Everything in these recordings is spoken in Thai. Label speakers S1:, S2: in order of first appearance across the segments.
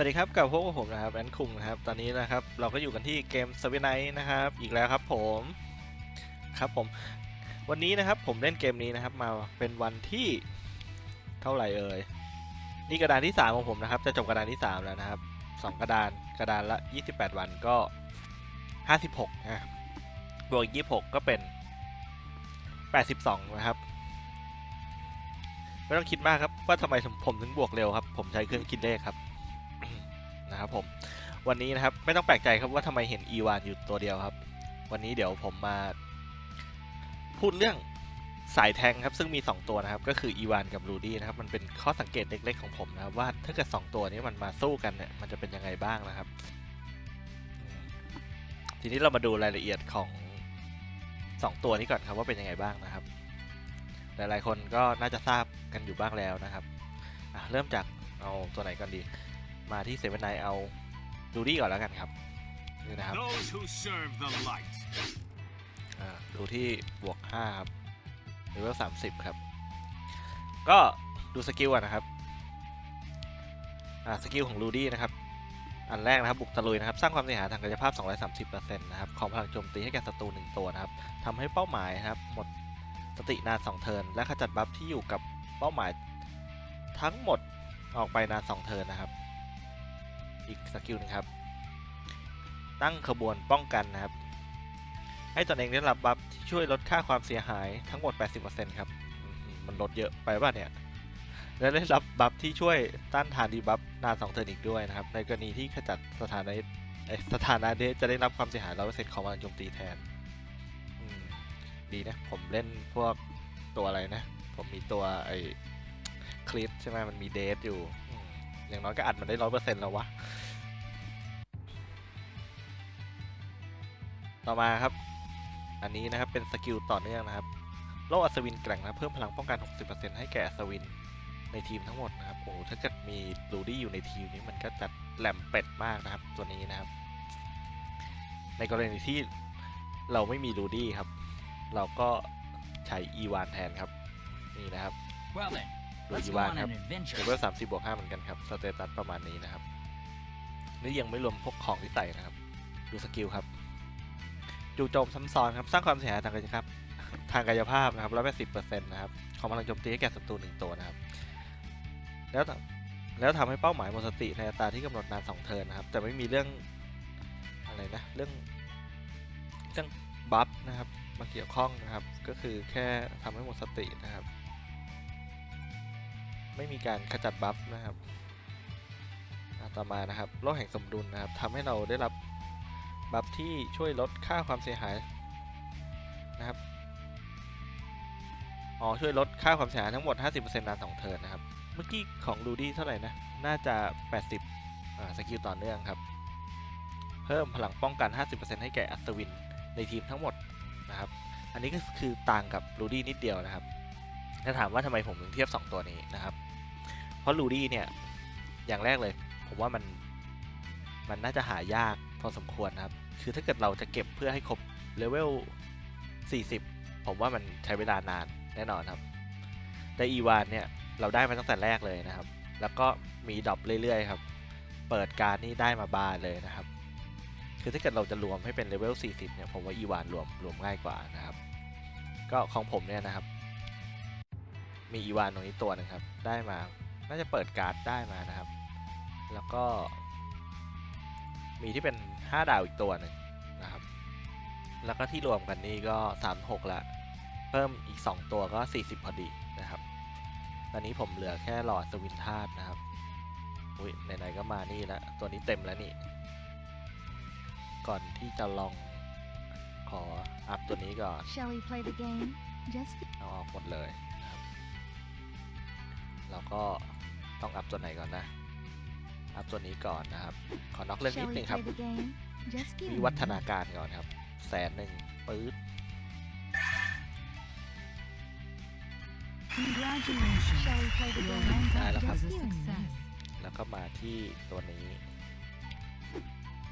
S1: วัสดีครับกับพวกผมนะครับแอนคุงนะครับตอนนี้นะครับเราก็อยู่กันที่เกมสวินไนนะครับอีกแล้วครับผมครับผมวันนี้นะครับผมเล่นเกมนี้นะครับมาเป็นวันที่เท่าไหร่เอ่ยนี่กระดานที่ 3 ของผมนะครับ จะจบกระดานที่ 3 แล้วนะครับสองกระดานกระดานละ 28 วันก็ 56นะบวกอีก26 ก็เป็น 82 นะครับไม่ต้องคิดมากครับว่าทำไมผมถึงบวกเร็วครับ ผมใช้เครื่องคิดเลขครับ นะครับผมวันนี้นะครับไม่ต้องแปลกใจครับว่าทำไมเห็นอีวานอยู่ตัวเดียวครับ วันนี้เดี๋ยวผมมา พูดเรื่องสายแทงครับซึ่งมี 2 ตัวนะครับ ก็คืออีวานกับรูดี้นะครับ มันเป็นข้อสังเกตเล็กๆของผมนะครับ ว่าถ้าเกิด 2 ตัวนี้มันมาสู้กันเนี่ยมันจะเป็นยังไงบ้างนะครับ ทีนี้เรามาดูรายละเอียดของ 2 ตัวนี้ก่อนครับว่าเป็นยังไงบ้างนะครับ หลายๆคนก็น่าจะทราบกันอยู่บ้างแล้วนะครับเริ่มจากเอาตัวไหนก่อนดี มาที่เซเว่นไนเอาดูดี้ก่อนแล้วกันครับนี่นะครับ
S2: Those who serve the light.
S1: อ่าดูที่บวก5ครับเลเวล30 ครับ ก็ดูสกิลก่อนนะครับอ่าสกิลของลูดี้นะครับ อันแรกนะครับบุกตะลุยนะครับ สร้างความเสียหายทางกายภาพ 230%นะครับของพลังโจมตีให้แก่ศัตรู1ตัวนะครับทำให้เป้าหมายนะครับ หมดสตินาน 2 เทิร์นและขจัดบัฟที่อยู่กับเป้าหมายทั้งหมดออกไปนาน 2 เทิร์นนะครับ อีกสกิลหนึงครับ ตั้งขบวนป้องกันนะครับ ให้ตนเองได้รับบัฟที่ช่วยลดค่าความเสียหายทั้งหมด 80%ครับ มันลดเยอะไปป่ะเนี่ย และได้รับบัฟที่ช่วยต้านทานดีบัฟนาน2เทิร์นอีกด้วยนะครับ ในกรณีที่ขจัดสถานะเอ้ยสถานะเดจะได้รับความเสียหาย100%ของพลังโจมตีแทนดีนะ ผมเล่นพวกตัวอะไรนะ ผมมีตัวไอ้คลิปใช่ไหมมันมีเดทอยู่อืมอย่างน้อยก็อัดมันได้ร้อยเปอร์เซ็นต์แล้ววะ ต่อมาครับ อันนี้นะครับเป็นสกิลต่อเนื่องนะครับโลกอัศวินแกร่งนะครับเพิ่มพลังป้องกัน 60%ให้แก่อัศวินในทีมทั้งหมดนะครับ โอ้โหถ้าเกิดมีลูดี้อยู่ในทีมนี้มันก็จะแหลมเป็ดมากนะครับ ตัวนี้นะครับ ในกรณีที่เราไม่มีลูดี้ครับ เราก็ใช้อีวานแทนครับ นี่นะครับ
S3: Well then,
S1: ดู
S3: let's
S1: อี
S3: go
S1: วาน
S3: on
S1: ครับ
S3: an adventure.
S1: เลเวลสามสิบบวกห้าเหมือนกันครับ สเตตัสประมาณนี้นะครับ นี่ยังไม่รวมพวกของที่ใส่นะครับ ดูสกิลครับ จู่โจมซ้ำซ้อนครับ สร้างความเสียหายทางกายภาพทางกายภาพนะครับร้อยแปดสิบเปอร์เซ็นต์นะครับ ของพลังโจมตีให้แก่ศัตรูหนึ่งตัวนะครับ แล้วแล้วทำให้เป้าหมายหมดสติในอัตราที่กำหนดนานสองเทิร์นนะครับ แต่ไม่มีเรื่องอะไรนะ เรื่องเรื่องบัฟนะครับ มาเกี่ยวข้องนะครับ ก็คือแค่ทำให้หมดสตินะครับ ไม่มีการขจัดบัฟนะครับต่อมานะครับ โลกแห่งสมดุลนะครับทำให้เราได้รับ บัฟที่ช่วยลดค่าความเสียหายนะครับอ๋อช่วยลดค่าความเสียหายทั้งหมด 50%นาน2เทิร์นนะครับ เมื่อกี้ของลูดี้เท่าไหร่นะ น่าจะ 80อ่าสกิลต่อเนื่องครับ เพิ่มพลังป้องกัน 50%ให้แก่อัศวินในทีมทั้งหมดนะครับ อันนี้ก็คือต่างกับลูดี้นิดเดียวนะครับ ถ้าถามว่าทำไมผมถึงเทียบ 2 ตัวนี้นะครับ เพราะลูดี้เนี่ย อย่างแรกเลย ผมว่ามัน มันน่าจะหายาก พอสมควรนะครับ คือถ้าเกิดเราจะเก็บเพื่อให้ครบเลเวล 40 ผมว่ามันใช้เวลานานแน่นอนครับ แต่อีวานเนี่ยเราได้มาตั้งแต่แรกเลยนะครับ แล้วก็มีดรอปเรื่อยๆครับ เปิดการนี่ได้มาบานเลยนะครับ คือถ้าเกิดเราจะรวมให้เป็นเลเวล 40 เนี่ยผมว่าอีวานรวมรวมง่ายกว่านะครับ ก็ของผมเนี่ยนะครับ มีอีวานตรงนี้ตัวนึงครับ ได้มา น่าจะเปิดการ์ดได้มานะครับ แล้วก็มีที่เป็น 5 ดาวอีกตัวหนึ่งนะครับ แล้วก็ที่รวมกันนี่ก็ 36 ละ เพิ่มอีก 2 ตัวก็ 40 พอดีนะครับ ตอนนี้ผมเหลือแค่หลอดสวินธาตุนะครับอุ้ยไหนๆก็มานี่แล้วตัวนี้เต็มแล้วนี่ ก่อนที่จะลองขออัพตัวนี้ก่อน
S4: Shall we play the game? Just
S1: เอาออกหมดเลยนะครับแล้วก็ต้องอัพตัวไหนก่อนนะ อัพตัวนี้ก่อนนะครับ ขอนอกเรื่องนิด
S4: shall
S1: นึ
S4: we
S1: งครับ
S4: play the game? Just give
S1: วิ
S4: me
S1: วัฒ
S4: a
S1: นา
S4: minute.
S1: การก่อนครับ แสนหนึ่งปื๊ด
S3: Congratulations.
S4: Shall we play the
S3: Your
S4: game?
S3: rank
S1: Đây là
S3: up
S1: ครับ
S3: is a success.
S1: แล้วก็มาที่ตัวนี้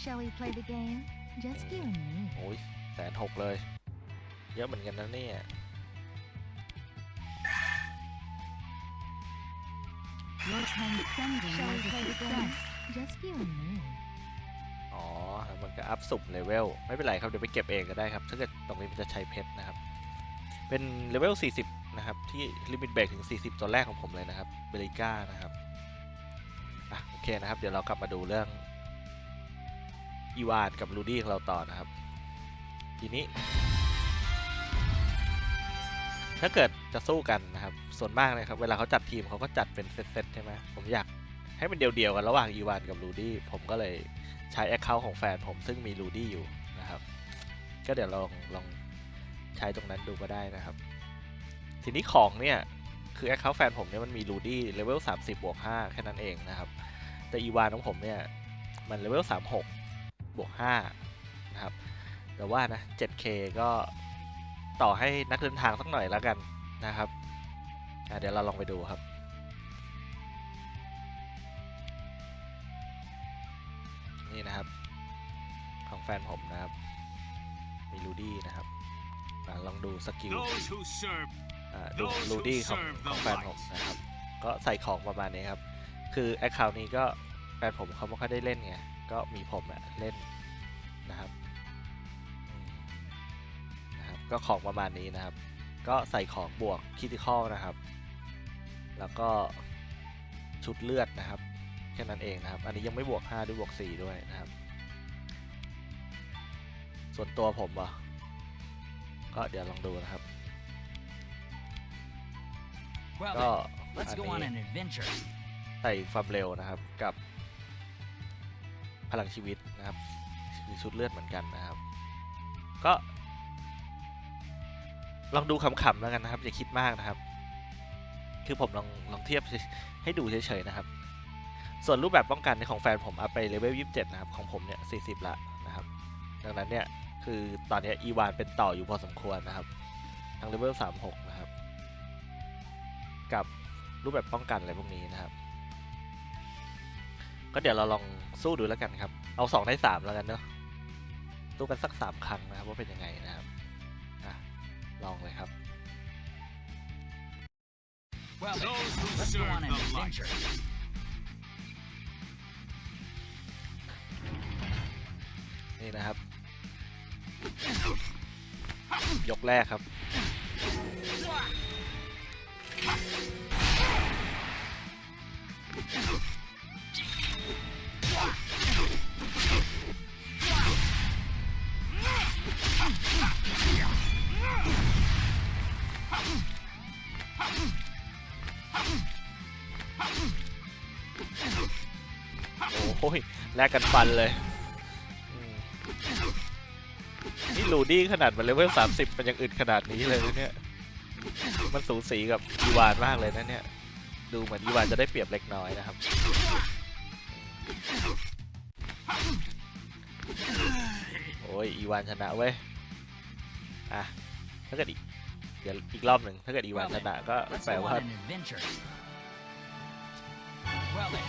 S4: Shall we play the game? Just you and me.
S1: โอ้ยแสนหกเลย เยอะเหมือนกันนะเนี่ย
S3: Your transcending
S4: Shall we
S3: was a
S4: play the game?
S3: success.
S4: Just you and me.
S1: อ๋อแล้วมันก็อัพสุ่มเลเวล ไม่เป็นไรครับ เดี๋ยวไปเก็บเองก็ได้ครับ ถ้าเกิดตรงนี้มันจะใช้เพชรนะครับ เป็นเลเวล 40 นะครับ ที่ลิมิตเบรกถึง 40 ตัวแรกของผมเลยนะครับเบริก้านะครับ อะ โอเคนะครับ เดี๋ยวเรากลับมาดูเรื่องอีวานกับลูดี้ของเราต่อนะครับ ทีนี้ ถ้าเกิดจะสู้กันนะครับ ส่วนมากเลยครับ เวลาเขาจัดทีมเขาก็จัดเป็นเซตๆใช่ไหมผมอยากให้มันเดียวๆกันระหว่างอีวานกับลูดี้ ผมก็เลยใช้แอคเคาท์ของแฟนผมซึ่งมีลูดี้อยู่นะครับ ก็เดี๋ยวลองลองใช้ตรงนั้นดูก็ได้นะครับ ทีนี้ของเนี่ยคือแอคเคาท์แฟนผมเนี่ยมันมีลูดี้เลเวล30บวก5แค่นั้นเองนะครับ แต่อีวานของผมเนี่ยมันเลเวล36บวก5นะครับ แต่ว่านะ 7K ก็ ต่อให้นักเดินทางสักหน่อยแล้วกันนะครับอะเดี๋ยวเราลองไปดูครับนี่นะครับ ของแฟนผมนะครับ มีลูดี้นะครับอะลองดูสกิล
S2: Those who serve
S1: อ่าดูลูดี้ของของแฟนผมนะครับ ก็ใส่ของประมาณนี้ครับ คือแอคเคาท์นี้ก็แฟนผมเขาไม่ค่อยได้เล่นไง ก็มีผมอะเล่นนะครับอืมนะครับ ก็ของประมาณนี้นะครับ ก็ใส่ของบวกคิติคอลนะครับ แล้วก็ชุดเลือดนะครับ แค่นั้นเองนะครับ อันนี้ยังไม่บวก 5 ด้วยบวก 4 ด้วยนะครับ ส่วนตัวผมอะก็เดี๋ยวลองดูนะครับ
S3: Well
S1: ก็
S3: then,
S1: อัน
S3: let's go on
S1: นี้
S3: an adventure.
S1: ใส่ความเร็วนะครับกับพลังชีวิตนะครับคือชุดเลือดเหมือนกันนะครับ ก็ ลองดูขำๆแล้วกันนะครับ อย่าคิดมากนะครับ คือผมลองลองเทียบให้ดูเฉยๆนะครับ ส่วนรูปแบบป้องกันในของแฟนผมอัพไปเลเวล27 นะครับ ของผมเนี่ย40 ละนะครับ ดังนั้นเนี่ยคือตอนนี้อีวานเป็นต่ออยู่พอสมควรนะครับทั้งเลเวล36 นะครับ กับรูปแบบป้องกันอะไรพวกนี้นะครับ ก็เดี๋ยวเราลองสู้ดูแล้วกันครับ เอาสองได้สามแล้วกันเนอะสู้กันสักสามครั้งนะครับว่าเป็นยังไงนะครับ ลองเลยครับ
S3: Well then,
S2: those who
S3: let's go
S2: serve
S3: on an
S2: the light.
S3: adventure.
S1: นี่นะครับ ยกแรกครับโแลกกันฟันเลยอืมนี่ลูดี้ขนาดมันเลเวลสามสิบมันยังอึดขนาดนี้เลยนะเนี่ยมันสูสีกับอีวานมากเลยนะเนี่ย ดูเหมือนอีวานจะได้เปรียบเล็กน้อยนะครับ โอ้ยอีวานชนะเว้ย อะถ้าเกิดอีกเดี๋ยวอีกรอบหนึ่งถ้าเกิดอีวานชนะก็
S3: Let's
S1: แปล
S3: go
S1: ว่า
S3: on an adventure. Well then,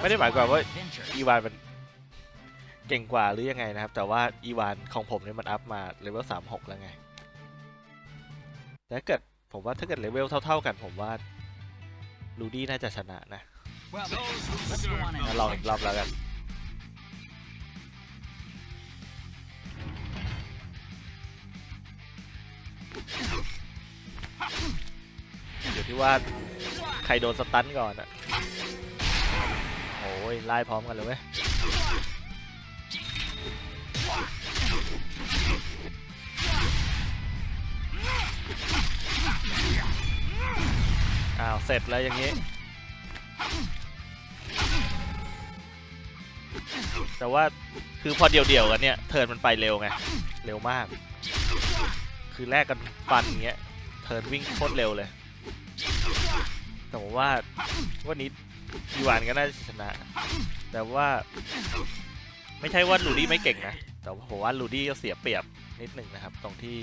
S1: ไม่ได้
S3: let's
S1: หมาย
S3: go
S1: ความ
S3: on
S1: ว่า
S3: an adventure.
S1: อีวานมัน เก่งกว่าหรือยังไงนะครับ แต่ว่าอีวานของผมเนี่ยมันอัพมาเลเวลสามหกแล้วไงแต่ถ้าเกิดผมว่าถ้าเกิดเลเวลเท่า ๆกันผมว่าลูดี้น่าจะชนะนะ
S3: Well then,
S2: Those who
S3: let's go
S2: serve
S3: on
S2: the
S3: an
S1: งั้นลองอีกรอบ
S3: adventure.
S1: แล้วกันอยู่ที่ว่าใครโดนสตันก่อนอะโอ้ยไล่พร้อมกันเลยเว้ยาวเสร็จแล้วอย่างนี้ แต่ว่าคือพอเดี่ยวๆกันเนี่ยเทิร์นมันไปเร็วไง เร็วมาก คือแลกกันฟันอย่างเงี้ยเทิร์นวิ่งโคตรเร็วเลย แต่ผมว่าวันนี้อีวานก็น่าจะชนะ แต่ว่าไม่ใช่ว่าลูดี้ไม่เก่งนะ แต่ว่าผมว่าลูดี้ก็เสียเปรียบนิดหนึ่งนะครับ ตรงที่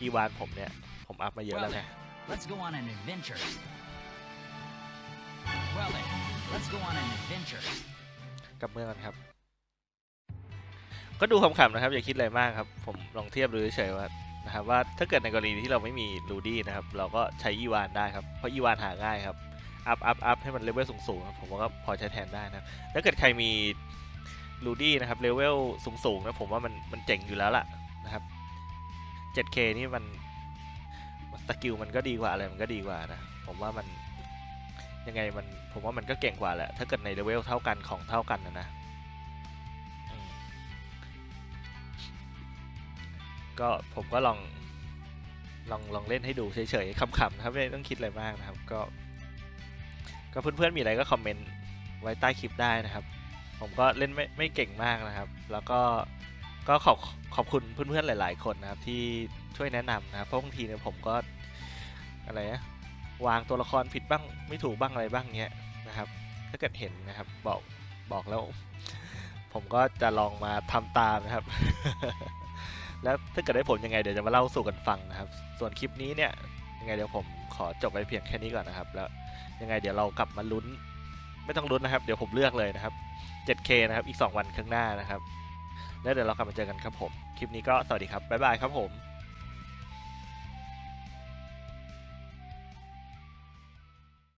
S1: อีวานผมเนี่ย ผมอัพมาเยอะแล้วไง
S3: Let's go on an adventure. Well then, let's go on an adventure.
S1: กับเมืองกันครับ ก็ดูขำๆนะครับ อย่าคิดอะไรมากครับ ผมลองเทียบดูเฉยๆว่านะครับว่าถ้าเกิดในกรณีที่เราไม่มีลูดี้นะครับ เราก็ใช้อีวานได้ครับ เพราะอีวานหาง่ายครับ อัพอัพอัพให้มันเลเวลสูงๆครับผมว่าก็พอใช้แทนได้นะครับถ้าเกิดใครมีลูดี้นะครับเลเวลสูงๆนะผมว่ามันมันเจ๋งอยู่แล้วล่ะนะครับ 7K นี่มันสกิลมันก็ดีกว่าอะไรมันก็ดีกว่านะ ผมว่ามัน ยังไงมันผมว่ามันก็เก่งกว่าแหละ ถ้าเกิดในเลเวลเท่ากันของเท่ากันนะนะก็ผมก็ลองลองลองเล่นให้ดูเฉยๆขำๆนะครับไม่ต้องคิดอะไรมากนะครับ ก็ ก็เพื่อนๆมีอะไรก็คอมเมนต์ไว้ใต้คลิปได้นะครับ ผมก็เล่นไม่ไม่เก่งมากนะครับ แล้วก็ก็ขอบขอบคุณเพื่อนๆหลาย ๆ คนนะครับ ที่ช่วยแนะนำนะครับเพราะบางทีเนี่ยผมก็อะไรนะ วางตัวละครผิดบ้างไม่ถูกบ้างอะไรบ้างเงี้ยนะครับ ถ้าเกิดเห็นนะครับบอกบอกแล้ว ผมก็จะลองมาทำตามนะครับ แล้วถ้าเกิดได้ผลยังไงเดี๋ยวจะมาเล่าสู่กันฟังนะครับ ส่วนคลิปนี้เนี่ยยังไงเดี๋ยวผมขอจบไปเพียงแค่นี้ก่อนนะครับ แล้วยังไงเดี๋ยวเรากลับมาลุ้น ไม่ต้องลุ้นนะครับ เดี๋ยวผมเลือกเลยนะครับ 7K นะครับอีก 2 วันข้างหน้านะครับ แล้วเดี๋ยวเรากลับมาเจอกันครับผม คลิปนี้ก็สวัสดีครับบ๊ายบายครับผม